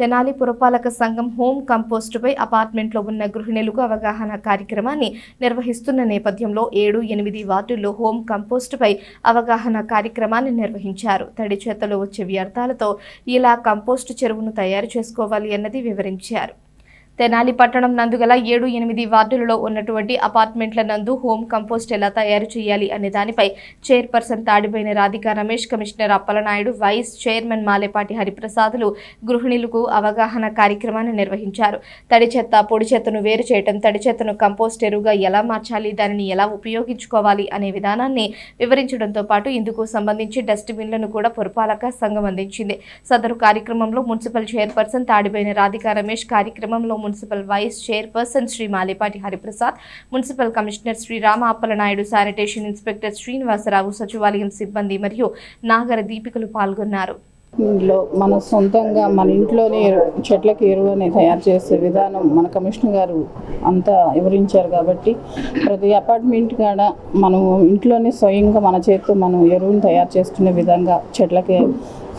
తెనాలి పురపాలక సంఘం హోమ్ కంపోస్టుపై అపార్ట్మెంట్లో ఉన్న గృహిణులకు అవగాహన కార్యక్రమాన్ని నిర్వహిస్తున్న నేపథ్యంలో ఏడు ఎనిమిది వార్డుల్లో హోమ్ కంపోస్టుపై అవగాహన కార్యక్రమాన్ని నిర్వహించారు. తడి చేతలో వచ్చే వ్యర్థాలతో ఇలా కంపోస్టు చెరువును తయారు చేసుకోవాలి అన్నది వివరించారు. తెనాలి పట్టణం నందుగల ఏడు ఎనిమిది వార్డులలో ఉన్నటువంటి అపార్ట్మెంట్ల నందు హోమ్ కంపోస్ట్ ఎలా తయారు చేయాలి అనే దానిపై chairperson Tadipoyina Radhika Ramesh commissioner Appalanaidu vice chairman Malepati హరిప్రసాదులు గృహిణులకు అవగాహన కార్యక్రమాన్ని నిర్వహించారు. తడి చెత్త పొడి చెత్తను వేరు చేయటం తడి చెత్తను కంపోస్ట్ ఎరువుగా ఎలా మార్చాలి దానిని ఎలా ఉపయోగించుకోవాలి అనే విధానాన్ని వివరించడంతో పాటు ఇందుకు సంబంధించి డస్ట్బిన్లను కూడా పురపాలక సంఘం అందించింది. సదరు కార్యక్రమంలో మున్సిపల్ చైర్పర్సన్ తాడిపోయిన రాధిక రమేష్ కార్యక్రమంలో municipal vice chairperson Shri Malepati Hariprasad municipal commissioner Shri Rama Appalanaidu sanitation inspector Srinivasarao సచివాలయం సిబ్బంది మరియు నాగర దీపికలు పాల్గొన్నారు. ఇంట్లో మన సొంతంగా మన ఇంట్లోనే చెట్లకు చెట్లకి తయారు చేసే విధానం మన కమిషనర్ గారు అంతా వివరించారు కాబట్టి ప్రతి అపార్ట్మెంట్ కాడ మనం ఇంట్లోనే స్వయంగా మన చేతితో మనం ఎరువుని తయారు చేసుకునే విధంగా చెట్లకి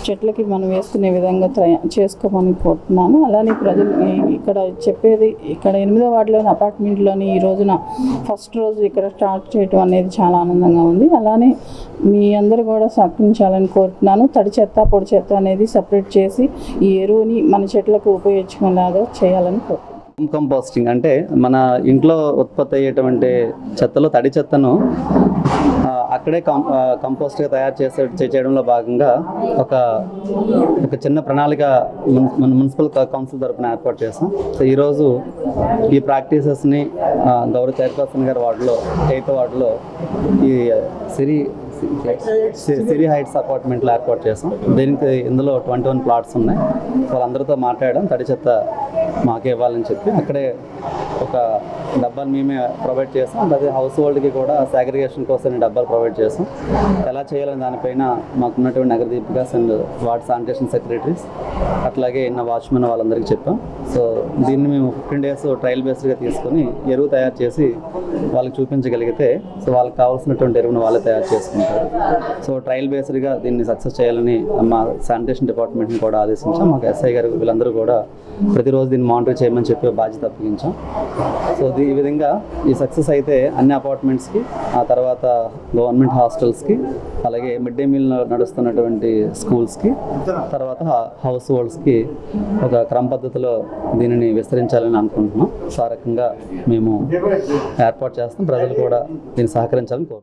చెట్లకి మనం వేసుకునే విధంగా చేసుకోమని కోరుతున్నాను. అలానే ప్రజలు ఇక్కడ చెప్పేది ఇక్కడ ఎనిమిదో వార్డులోని అపార్ట్మెంట్లోని ఈ రోజున ఫస్ట్ రోజు ఇక్కడ స్టార్ట్ చేయడం అనేది చాలా ఆనందంగా ఉంది. అలానే మీ అందరూ కూడా సహకరించాలని కోరుతున్నాను. తడి చెత్త పొడి చెత్త అనేది సపరేట్ చేసి ఈ ఎరువుని మన చెట్లకు ఉపయోగించుకునేలాగా చేయాలని కోరుతున్నాను. హోమ్ కంపోస్టింగ్ అంటే మన ఇంట్లో ఉత్పత్తి అయ్యేటువంటి చెత్తలో తడి చెత్తను అక్కడే కం కంపోస్ట్గా తయారు చేసే చేయడంలో భాగంగా ఒక ఒక చిన్న ప్రణాళిక మున్- మున్సిపల్ కౌన్సిల్ తరఫున ఏర్పాటు చేసాం సో ఈరోజు ఈ ప్రాక్టీసెస్ని గౌరవ చైర్పర్సన్ గారి వార్డులో ఎయిత్ వార్డులో ఈ సిరి సిరి హైట్స్ అపార్ట్మెంట్లో ఏర్పాటు చేసాం దీనికి ఇందులో ట్వంటీ వన్ ప్లాట్స్ ఉన్నాయి. వాళ్ళందరితో మాట్లాడడం తడి చెత్త మాకే ఇవ్వాలని చెప్పి అక్కడే ఒక డబ్బాలు మేమే ప్రొవైడ్ చేస్తాం. అదే హౌస్ హోల్డ్కి కూడా సాగ్రిగేషన్ కోసం డబ్బాలు ప్రొవైడ్ చేస్తాం. ఎలా చేయాలని దానిపైన మాకున్నటువంటి నగర దీపికాస్ అండ్ వార్డ్ శానిటేషన్ సెక్రటరీస్ అట్లాగే ఇన్న వాచ్మెన్ వాళ్ళందరికీ చెప్పాం. సో దీన్ని మేము ఫిఫ్టీన్ డేస్ ట్రయల్ బేస్డ్గా తీసుకొని ఎరువు తయారు చేసి వాళ్ళకి చూపించగలిగితే సో వాళ్ళకి కావాల్సినటువంటి ఎరువును వాళ్ళే తయారు చేసుకుంటారు. సో ట్రయల్ బేస్డ్గా దీన్ని సక్సెస్ చేయాలని మా శానిటేషన్ డిపార్ట్మెంట్ని కూడా ఆదేశించాం. మాకు ఎస్ఐ గారు వీళ్ళందరూ కూడా ప్రతిరోజు దీన్ని మానిటర్ చేయమని చెప్పి బాధ్యత అప్పగించాం. సో దీ- ఈ విధంగా ఈ సక్సెస్ అయితే అన్ని అపార్ట్మెంట్స్కి ఆ తర్వాత గవర్నమెంట్ హాస్టల్స్కి అలాగే మిడ్ డే మీల్ నడుస్తున్నటువంటి స్కూల్స్కి తర్వాత హౌస్ హోల్డ్స్కి ఒక క్రమ పద్ధతిలో దీనిని విస్తరించాలని అనుకుంటున్నాం. సో ఆ రకంగా మేము ఏర్పాటు చేస్తాం. ప్రజలు కూడా దీన్ని సహకరించాలని కోరుతున్నాం